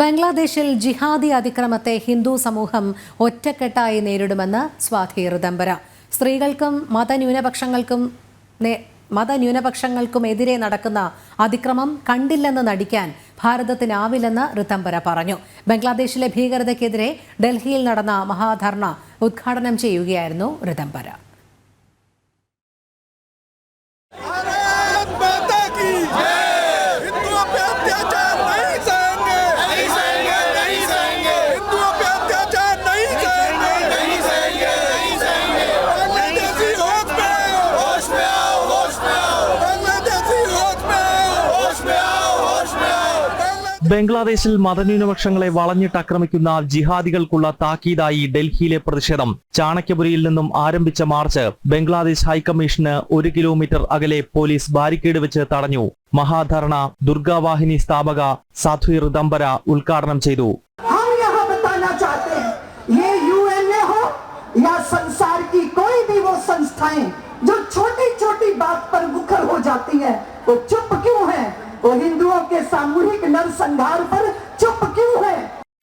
ബംഗ്ലാദേശിൽ ജിഹാദി അതിക്രമത്തെ ഹിന്ദു സമൂഹം ഒറ്റക്കെട്ടായി നേരിടുമെന്ന് സ്വാധീർ ഋതംബര സ്ത്രീകൾക്കും മതന്യൂനപക്ഷങ്ങൾക്കും മതന്യൂനപക്ഷങ്ങൾക്കുമെതിരെ നടക്കുന്ന അതിക്രമം കണ്ടില്ലെന്ന് നടിക്കാൻ ഭാരതത്തിനാവില്ലെന്ന് ഋതംബര പറഞ്ഞു. ബംഗ്ലാദേശിലെ ഭീകരതയ്ക്കെതിരെ ഡൽഹിയിൽ നടന്ന മഹാധർണ ഉദ്ഘാടനം ചെയ്യുകയായിരുന്നു ഋതംബര ബംഗ്ലാദേശിൽ മതന്യൂനപക്ഷങ്ങളെ വളഞ്ഞിട്ട് ആക്രമിക്കുന്ന ജിഹാദികൾക്കുള്ള താക്കീതായി ഡൽഹിയിലെ പ്രതിഷേധം ചാണക്യപുരിയിൽ നിന്നും ആരംഭിച്ച മാർച്ച് ബംഗ്ലാദേശ് ഹൈക്കമ്മീഷന് ഒരു കിലോമീറ്റർ അകലെ പോലീസ് ബാരിക്കേഡ് വെച്ച് തടഞ്ഞു മഹാധർണ ദുർഗാവാഹിനി സ്ഥാപക സാധ്വി ഋതംബര ഉദ്ഘാടനം ചെയ്തു हम यहाँ बताना चाहते हैं ये यूएनए हो या संसार की कोई भी वो संस्थाएं जो छोटी छोटी बात पर मुखर हो जाती है वो चुप क्यों है वो हिंदुओं के सामूहिक नरसंहार पर चुप क्यों है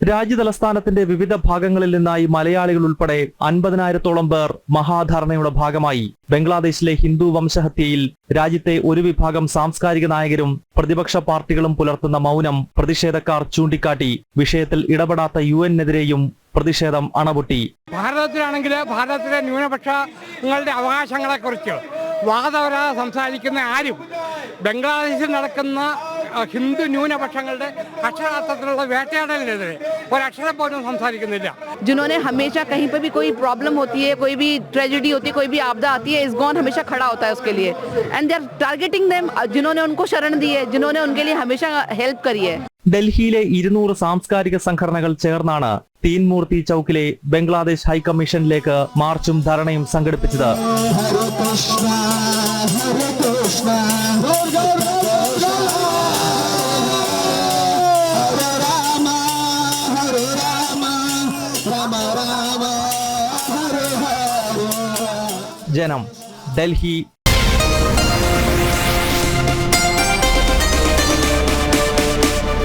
രാജ്യതലസ്ഥാനത്തിന്റെ വിവിധ ഭാഗങ്ങളിൽ നിന്നായി മലയാളികൾ ഉൾപ്പെടെ അൻപതിനായിരത്തോളം പേർ മഹാധർണയുടെ ഭാഗമായി ബംഗ്ലാദേശിലെ ഹിന്ദു വംശഹത്യയിൽ രാജ്യത്തെ ഒരു വിഭാഗം സാംസ്കാരിക നായകരും പ്രതിപക്ഷ പാർട്ടികളും പുലർത്തുന്ന മൗനം പ്രതിഷേധക്കാർ ചൂണ്ടിക്കാട്ടി വിഷയത്തിൽ ഇടപെടാത്ത യു എന്നെതിരെയും പ്രതിഷേധം അണപൊട്ടി ഭാരതത്തിലാണെങ്കിൽ ഭാരതത്തിലെ ന്യൂനപക്ഷങ്ങളുടെ അവകാശങ്ങളെക്കുറിച്ച് വാദവരാതെ സംസാരിക്കുന്ന ആരും ബംഗ്ലാദേശിൽ നടക്കുന്ന അഹ്, ഹിന്ദു ന്യൂനപക്ഷങ്ങളുടെ അക്ഷരാർത്ഥത്തിലുള്ള വേട്ടയാടലിനെതിരെ ഒരക്ഷരം പോലും സംസാരിക്കുന്നില്ല जिन्होंने हमेशा कहीं पर भी कोई प्रॉब्लम होती है कोई भी ट्रेजेडी होती है कोई भी आपदा आती है इस गौन हमेशा खड़ा होता है उसके लिए and they are targeting them जिन्होंने उनको शरण दी है जिन्होंने उनके लिए हमेशा हेल्प करी है ഡൽഹിയിലെ ഇരുന്നൂറ് സാംസ്കാരിക സംഘടനകൾ ചേർന്നാണ് തീൻമൂർത്തി ചൌക്കിലെ ബംഗ്ലാദേശ് ഹൈക്കമ്മീഷനിലേക്ക് മാർച്ചും ധരണയും സംഘടിപ്പിച്ചത് ജനം ഡൽഹി